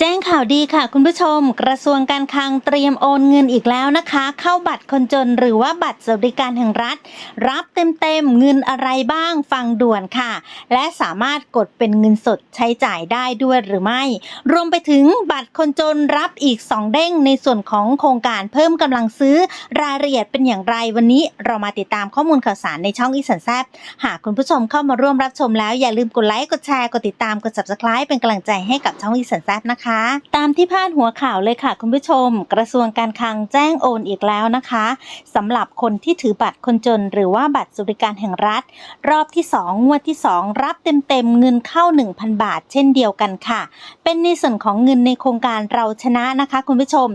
แจ้งข่าวดีค่ะคุณผู้ชม กระทรวงการคลังเตรียมโอนเงินอีกแล้วนะคะ เข้าบัตรคนจนหรือว่าบัตรสวัสดิการแห่งรัฐ รับเต็มๆเงินอะไรบ้างฟังด่วนค่ะ และสามารถกดเป็นเงินสดใช้จ่ายได้ด้วยหรือไม่ รวมไปถึงบัตรคนจนรับอีก 2 เด้งในส่วนของโครงการเพิ่มกำลังซื้อรายละเอียดเป็นอย่างไรวันนี้เรามาติดตามข้อมูลข่าวสารในช่องอีสันแซบหากคุณผู้ชมเข้ามาร่วมรับชมแล้วอย่าลืมกดไลค์กดแชร์กดติดตามกด subscribe เป็นกำลังใจให้กับช่องอีสันแซบนะคะตามที่พาดหัวข่าวเลยค่ะคุณผู้ชม กระทรวงการคลังแจ้งโอนอีกแล้วนะคะสำหรับคนที่ถือบัตรคนจน หรือว่าบัตรสวัสดิการแห่งรัฐ รอบที่ 2 งวดที่ 2 รับเต็มๆเงินเข้า 1,000 บาท เช่นเดียวกันค่ะ เป็นในส่วนของเงินในโครงการเราชนะนะคะ คุณผู้ชม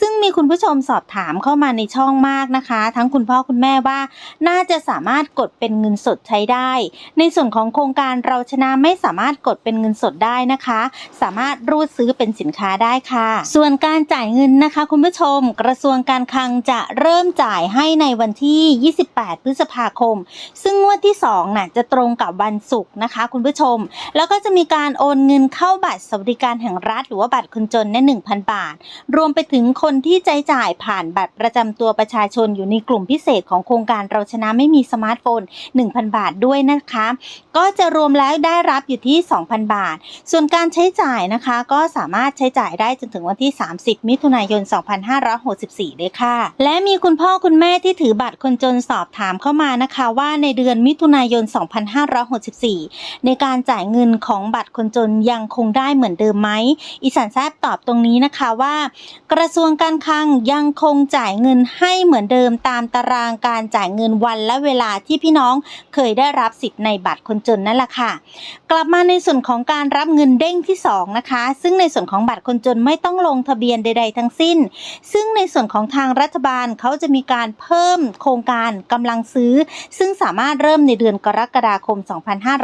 ซึ่งมีคุณผู้ชมสอบถามเข้ามาในช่องมากนะคะ ทั้งคุณพ่อคุณแม่ว่า น่าจะสามารถกดเป็นเงินสดใช้ได้ ในส่วนของโครงการเราชนะไม่สามารถกดเป็นเงินสดได้นะคะ สามารถรูดซื้อเป็นสินค้าได้ค่ะ ส่วนการจ่ายเงินนะคะ คุณผู้ชม กระทรวงการคลังจะเริ่มจ่ายให้ในวันที่ 28 พฤษภาคม ซึ่งงวดที่2น่ะจะตรงกับวันศุกร์นะคะ คุณผู้ชม แล้วก็จะมีการโอนเงินเข้าบัตรสวัสดิการแห่งรัฐ หรือว่าบัตรคนจนเนี่ย1,000บาท รวมไปถึงคนที่ใจจ่ายผ่านบัตรประจำตัวประชาชนอยู่ในกลุ่มพิเศษของโครงการเราชนะไม่มีสมาร์ทโฟน 1,000 บาทด้วยนะคะ ก็จะรวมแล้วได้รับอยู่ที่ 2,000 บาท ส่วนการใช้จ่ายนะคะก็สามารถใช้จ่ายได้จนถึงวันที่ 30 มิถุนายน 2564เลยค่ะ และมีคุณพ่อคุณแม่ที่ถือบัตรคนจนสอบถามเข้ามานะคะว่าในเดือนมิถุนายน 2564 ในการจ่ายเงินของบัตรคนจนยังคงได้เหมือนเดิมไหมอีสานแซบตอบตรงนี้นะคะว่า กระทรวงการคลังยังคงจ่ายเงินให้เหมือนเดิมตามตารางการจ่ายเงินวันและเวลาที่พี่น้องเคยได้รับสิทธิ์ในบัตรคนจนนั่นแหละค่ะ กลับมาในส่วนของการรับเงินเด้งที่2นะคะซึ่งในส่วนวนของบัตรคนจนไม่ต้องลงทะเบียนใด ๆ ทั้งสิ้น ซึ่งในส่วนของทางรัฐบาลเขาจะมีการเพิ่มโครงการกำลังซื้อ ซึ่งสามารถเริ่มในเดือนกรกฎาคม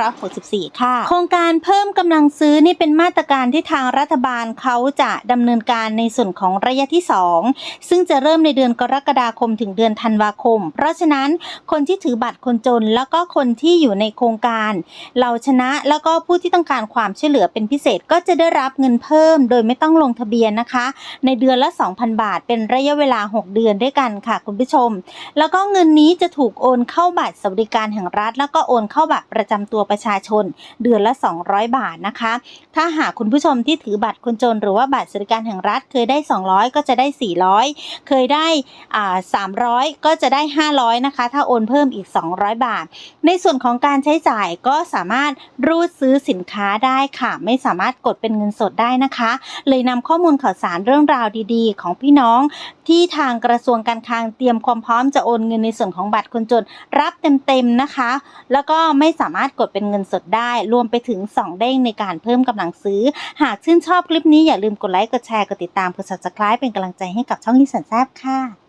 2564 ค่ะ โครงการเพิ่มกำลังซื้อนี่เป็นมาตรการที่ทางรัฐบาลเขาจะดำเนินการในส่วนของระยะที่ 2 ซึ่งจะเริ่มในเดือนกรกฎาคมถึงเดือนธันวาคม เพราะฉะนั้นคนที่ถือบัตรคนจนแล้วก็คนที่อยู่ในโครงการ เราชนะแล้วก็ผู้ที่ต้องการความช่วยเหลือเป็นพิเศษก็จะได้รับเงินเพิ่มโดยไม่ต้องลงทะเบียนนะคะ ในเดือนละ 2,000 บาท เป็นระยะเวลา 6 เดือนด้วยกันค่ะคุณผู้ชม แล้วก็เงินนี้จะถูกโอนเข้าบัตรสวัสดิการแห่งรัฐ แล้วก็โอนเข้าบัตรประจำตัวประชาชน เดือนละ 200 บาทนะคะ ถ้าหากคุณผู้ชมที่ถือบัตรคนจน หรือว่าบัตรสวัสดิการแห่งรัฐเคยได้ 200 ก็จะได้ 400 เคยได้อ่า300ก็จะได้ 500 นะคะ ถ้าโอนเพิ่มอีก 200 บาท ในส่วนของการใช้จ่ายก็สามารถรูดซื้อสินค้าได้ค่ะ ไม่สามารถกดเป็นเงินสดได้นะคะเลยนำข้อมูลข่าวสารเรื่องราวดีๆ ของพี่น้องที่ทางกระทรวงการคลังเตรียมความพร้อมจะโอนเงินในส่วนของบัตรคนจนรับเต็มๆนะคะ แล้วก็ไม่สามารถกดเป็นเงินสดได้ รวมไปถึง 2 เด้งในการเพิ่มกำลังซื้อ หากชื่นชอบคลิปนี้อย่าลืมกดไลค์กดแชร์กดติดตามกด subscribe เป็นกำลังใจให้กับช่องนิสันแซบค่ะ